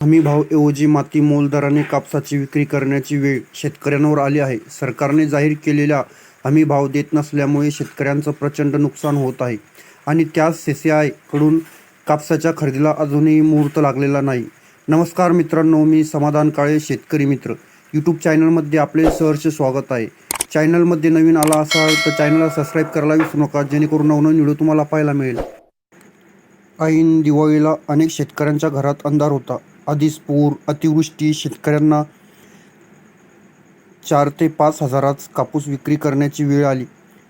हमी भाव ऐवजी माती मोल दराने कापसाची विक्री करण्याची वेळ शेतकऱ्यांवर आली आहे. सरकारने जाहीर केलेला हमी भाव देत नसल्यामुळे शेतकऱ्यांचं प्रचंड नुकसान होत आहे आणि त्याच सी सी आयकडून कापसाच्या खरेदीला अजूनही मुहूर्त लागलेला नाही. नमस्कार मित्रांनो, मी समाधान काळे, शेतकरी मित्र यूट्यूब चॅनलमध्ये आपले सहर्ष स्वागत आहे. चॅनलमध्ये नवीन आला असाल तर चॅनलला सबस्क्राईब करायला विसरू नका, जेणेकरून नवनवीन व्हिडिओ तुम्हाला पाहायला मिळेल. ऐन दिवाळीला अनेक शेतकऱ्यांच्या घरात अंधार होता. आधीच पूर, अतिवृष्टी, शेतकऱ्यांना चार ते पाच हजारात कापूस विक्री करण्याची वेळ आली.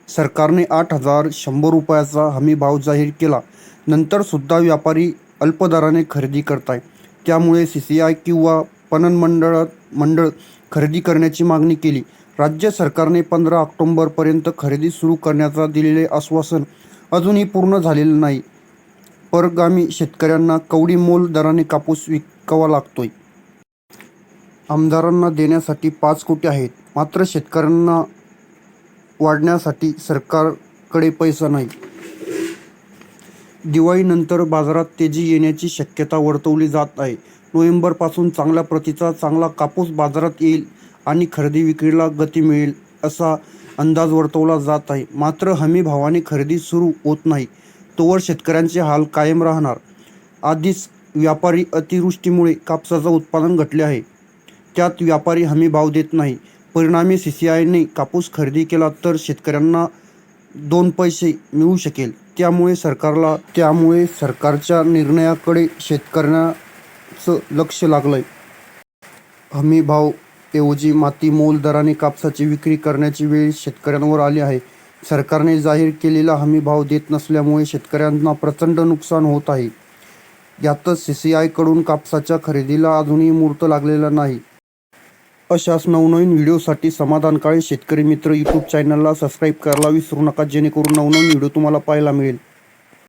सरकारने आठ हजार शंभर रुपयाचा हमी भाव जाहीर केला. नंतर सुद्धा व्यापारी अल्प दराने खरेदी करताय. त्यामुळे सी सी आय किंवा पणन मंडळ खरेदी करण्याची मागणी केली. राज्य सरकारने पंधरा ऑक्टोंबरपर्यंत खरेदी सुरू करण्याचा दिलेले आश्वासन अजूनही पूर्ण झालेलं नाही. परगामी शेतकऱ्यांना कवडी मोल दराने कापूस विकावा लागतोय. आमदारांना देण्यासाठी पाच कोटी आहेत, मात्र शेतकऱ्यांना वाढण्यासाठी सरकारकडे पैसा नाही. दिवाळीनंतर बाजारात तेजी येण्याची शक्यता वर्तवली जात आहे. नोव्हेंबरपासून चांगल्या प्रतीचा चांगला कापूस बाजारात येईल आणि खरेदी विक्रीला गती मिळेल असा अंदाज वर्तवला जात आहे. मात्र हमी भावाने खरेदी सुरू होत नाही तोवर शेतकऱ्यांचे हाल कायम राहणार. आधीच व्यापारी अतिवृष्टीमुळे कापसाचं उत्पादन घटले आहे. त्यात व्यापारी हमी भाव देत नाही. परिणामी सी सी आयने कापूस खरेदी केला तर शेतकऱ्यांना दोन पैसे मिळू शकेल. त्यामुळे सरकारला त्यामुळे सरकारच्या निर्णयाकडे शेतकऱ्यांचं लक्ष लागलंय. हमी भाव ऐवजी माती मोल दराने कापसाची विक्री करण्याची वेळ शेतकऱ्यांवर आली आहे. सरकारने जाहीर केलेला हमीभाव देत नसल्यामुळे शेतकऱ्यांना प्रचंड नुकसान होत आहे. यातच सी सी आयकडून कापसाच्या खरेदीला अजूनही मुहूर्त लागलेला नाही. अशाच नवनवीन व्हिडिओसाठी समाधान काळे, शेतकरी मित्र यूट्यूब चॅनलला सबस्क्राईब करायला विसरू नका, जेणेकरून नवनवीन व्हिडिओ तुम्हाला पाहायला मिळेल.